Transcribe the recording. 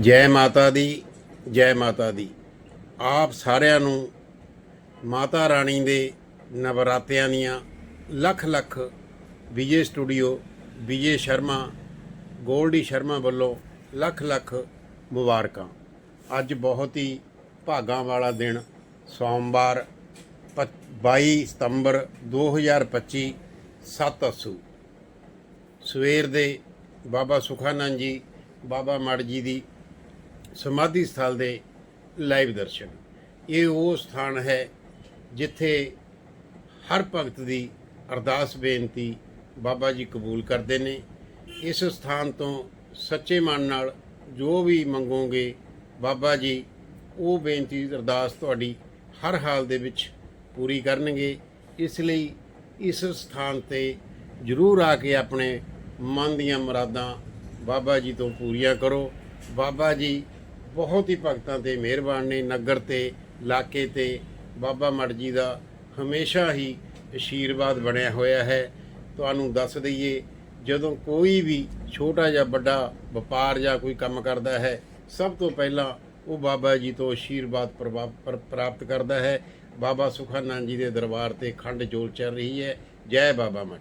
ਜੈ ਮਾਤਾ ਦੀ, ਜੈ ਮਾਤਾ ਦੀ। ਆਪ ਸਾਰਿਆਂ ਨੂੰ ਮਾਤਾ ਰਾਣੀ ਦੇ ਨਵਰਾਤਿਆਂ ਦੀਆਂ ਲੱਖ ਲੱਖ ਵਿਜੇ ਸਟੂਡੀਓ, ਵਿਜੇ ਸ਼ਰਮਾ, ਗੋਲਡੀ ਸ਼ਰਮਾ ਵੱਲੋਂ ਲੱਖ ਲੱਖ ਮੁਬਾਰਕਾਂ। ਅੱਜ ਬਹੁਤ ਹੀ ਭਾਗਾਂ ਵਾਲਾ ਦਿਨ, ਸੋਮਵਾਰ ਪ- 22 ਸਤੰਬਰ 2025 ਸੱਤ ਅਸੂ। ਸਵੇਰ ਦੇ ਬਾਬਾ ਸੁਖਾਨੰਦ ਜੀ, ਬਾਬਾ ਮੜ ਜੀ ਦੀ ਸਮਾਧੀ ਸਥਲ ਦੇ ਲਾਈਵ ਦਰਸ਼ਨ। ਇਹ ਉਹ ਸਥਾਨ ਹੈ ਜਿੱਥੇ ਹਰ ਭਗਤ ਦੀ ਅਰਦਾਸ ਬੇਨਤੀ ਬਾਬਾ ਜੀ ਕਬੂਲ ਕਰਦੇ ਨੇ। ਇਸ ਸਥਾਨ ਤੋਂ ਸੱਚੇ ਮਨ ਨਾਲ ਜੋ ਵੀ ਮੰਗੋਗੇ ਬਾਬਾ ਜੀ, ਉਹ ਬੇਨਤੀ ਅਰਦਾਸ ਤੁਹਾਡੀ ਹਰ ਹਾਲ ਦੇ ਵਿੱਚ ਪੂਰੀ ਕਰਨਗੇ। ਇਸ ਲਈ ਇਸ ਸਥਾਨ ਤੇ ਜ਼ਰੂਰ ਆ ਕੇ ਆਪਣੇ ਮਨ ਦੀਆਂ ਮੁਰਾਦਾਂ ਬਾਬਾ ਜੀ ਤੋਂ ਪੂਰੀਆਂ ਕਰੋ। ਬਾਬਾ ਜੀ ਬਹੁਤ ਹੀ ਭਗਤਾਂ ਤੇ ਮਿਹਰਬਾਨ ਨੇ ਨਗਰ ਤੇ, ਇਲਾਕੇ ਤੇ। ਬਾਬਾ ਮੜ ਜੀ ਦਾ ਹਮੇਸ਼ਾ ਹੀ ਆਸ਼ੀਰਵਾਦ ਬਣਿਆ ਹੋਇਆ ਹੈ। ਤੁਹਾਨੂੰ ਦੱਸ ਦਈਏ, ਜਦੋਂ ਕੋਈ ਵੀ ਛੋਟਾ ਜਾਂ ਵੱਡਾ ਵਪਾਰ ਜਾਂ ਕੋਈ ਕੰਮ ਕਰਦਾ ਹੈ, ਸਭ ਤੋਂ ਪਹਿਲਾਂ ਉਹ ਬਾਬਾ ਜੀ ਤੋਂ ਆਸ਼ੀਰਵਾਦ ਪ੍ਰਭਾ- ਪ੍ਰ- ਪ੍ਰਾਪਤ ਕਰਦਾ ਹੈ। ਬਾਬਾ ਸੁਖਾਨੰਦ ਜੀ ਦੇ ਦਰਬਾਰ ਤੇ ਖੰਡ ਜੋਲ ਚੱਲ ਰਹੀ ਹੈ। ਜੈ ਬਾਬਾ ਮੜ